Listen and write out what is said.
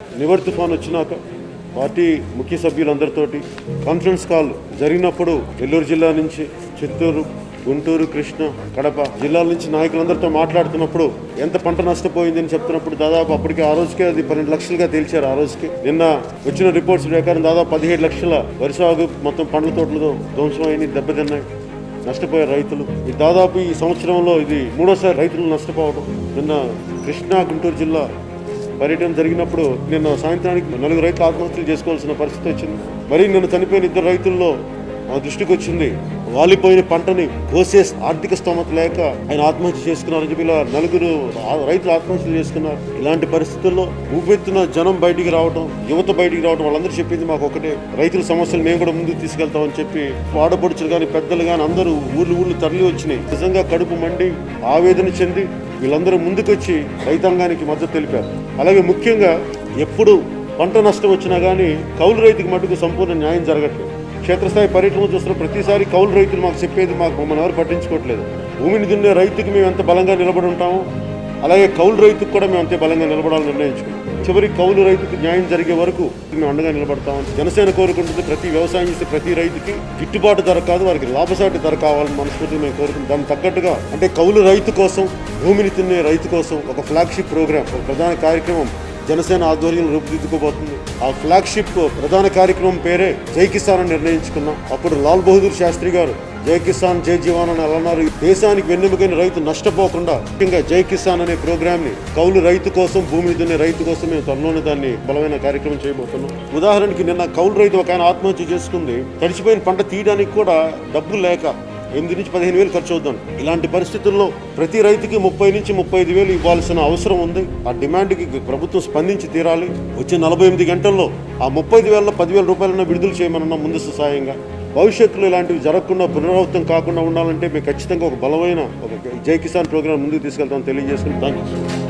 నివర్ తుఫాన్ వచ్చినాక పార్టీ ముఖ్య సభ్యులందరితోటి కాన్ఫరెన్స్ కాల్ జరిగినప్పుడు నెల్లూరు జిల్లా నుంచి చిత్తూరు గుంటూరు కృష్ణ కడప జిల్లాల నుంచి నాయకులందరితో మాట్లాడుతున్నప్పుడు ఎంత పంట నష్టపోయింది అని చెప్తున్నప్పుడు దాదాపు అప్పటికి ఆ రోజుకే అది పన్నెండు లక్షలుగా తేల్చారు ఆ రోజుకి. నిన్న వచ్చిన రిపోర్ట్స్ ప్రకారం దాదాపు పదిహేడు లక్షల వరి సాగు మొత్తం పండ్ల తోటలతో ధ్వంసమైంది దెబ్బతిన్నాయి నష్టపోయారు రైతులు. ఈ దాదాపు ఈ సంవత్సరంలో ఇది మూడోసారి రైతులు నష్టపోవడం నిన్న కృష్ణా గుంటూరు జిల్లా పర్యటన జరిగినప్పుడు నిన్న సాయంత్రానికి నలుగురు రైతులు ఆత్మహత్యలు చేసుకోవాల్సిన పరిస్థితి వచ్చింది. మరి నిన్న చనిపోయిన ఇద్దరు రైతుల్లో మా దృష్టికి వచ్చింది వాలిపోయిన పంటని కోసే ఆర్థిక స్తోమత లేక ఆయన ఆత్మహత్య చేసుకున్నారని చెప్పి ఇలా నలుగురు రైతులు ఆత్మహత్యలు చేసుకున్నారు. ఇలాంటి పరిస్థితుల్లో ఊపెత్తున జనం బయటికి రావడం యువత బయటికి రావడం వాళ్ళందరూ చెప్పింది మాకు ఒకటే. రైతుల సమస్యలు మేము కూడా ముందుకు తీసుకెళ్తామని చెప్పి ఆడపడుచులు కానీ పెద్దలు కానీ అందరూ ఊళ్ళు ఊళ్ళు తరలి వచ్చినాయి. నిజంగా కడుపు మండి ఆవేదన చెంది వీళ్ళందరూ ముందుకొచ్చి రైతాంగానికి మద్దతు తెలిపారు. అలాగే ముఖ్యంగా ఎప్పుడు పంట నష్టం వచ్చినా కానీ కౌలు రైతుకి మటుకు సంపూర్ణ న్యాయం జరగట్లేదు. క్షేత్రస్థాయి పర్యటన చూస్తున్న ప్రతిసారి కౌలు రైతులు మాకు చెప్పేది మాకు మమ్మల్ని ఎవరు పట్టించుకోవట్లేదు. భూమిని దున్నే రైతుకి మేము ఎంత బలంగా నిలబడి ఉంటామో అలాగే కౌలు రైతుకు కూడా మేము అంతే బలంగా నిలబడాలని నిర్ణయించుకున్నాం. చివరి కౌలు రైతుకు న్యాయం జరిగే వరకు మేము అండగా నిలబడతామని జనసేన కోరుకుంటుంది. ప్రతి వ్యవసాయం చేసే ప్రతి రైతుకి గిట్టుబాటు ధర కాదు వారికి లాభసాటి ధర కావాలని మనస్ఫూర్తిగా మేము కోరుకుంటాం దానికి తగ్గట్టుగా అంటే కౌలు రైతు కోసం భూమిని తినే రైతు కోసం ఒక ఫ్లాగ్షిప్ ప్రోగ్రామ్ ఒక ప్రధాన కార్యక్రమం జనసేన ఆధ్వర్యంలో రూపుదిద్దుకోబోతుంది. ఆ ఫ్లాగ్షిప్ ప్రధాన కార్యక్రమం పేరే జై కిసాన్ అని నిర్ణయించుకున్నాం. అప్పుడు లాల్ బహదూర్ శాస్త్రి గారు జై కిసాన్ జై జీవాన్ అని అన్నారు దేశానికి వెన్నెముకైన రైతు నష్టపోకుండా ముఖ్యంగా జై కిసాన్ అనే ప్రోగ్రామ్ని కౌలు రైతు కోసం భూమిని దున్నే రైతు కోసం మేము త్వరలోనే దాన్ని బలమైన కార్యక్రమం చేయబోతున్నాం. ఉదాహరణకి నిన్న కౌలు రైతు ఒక ఆయన ఆత్మహత్య చేసుకుంది. తడిచిపోయిన పంట తీయడానికి కూడా డబ్బులు లేక ఎనిమిది నుంచి పదిహేను వేలు ఖర్చు అవుతాం ఇలాంటి పరిస్థితుల్లో ప్రతి రైతుకి ముప్పై నుంచి ముప్పై ఐదు వేలు ఇవ్వాల్సిన అవసరం ఉంది. ఆ డిమాండ్కి ప్రభుత్వం స్పందించి తీరాలి. వచ్చే నలభై ఎనిమిది గంటల్లో ఆ ముప్పై ఐదు వేల పదివేల రూపాయలన్న విడుదల చేయమన్న ముందస్తు సాయంగా భవిష్యత్తులో ఇలాంటివి జరగకుండా పునరావృతం కాకుండా ఉండాలంటే మేము ఖచ్చితంగా ఒక బలమైన ఒక జై కిసాన్ ప్రోగ్రాం ముందుకు తీసుకెళ్తామని తెలియజేసుకుని థ్యాంక్ యూ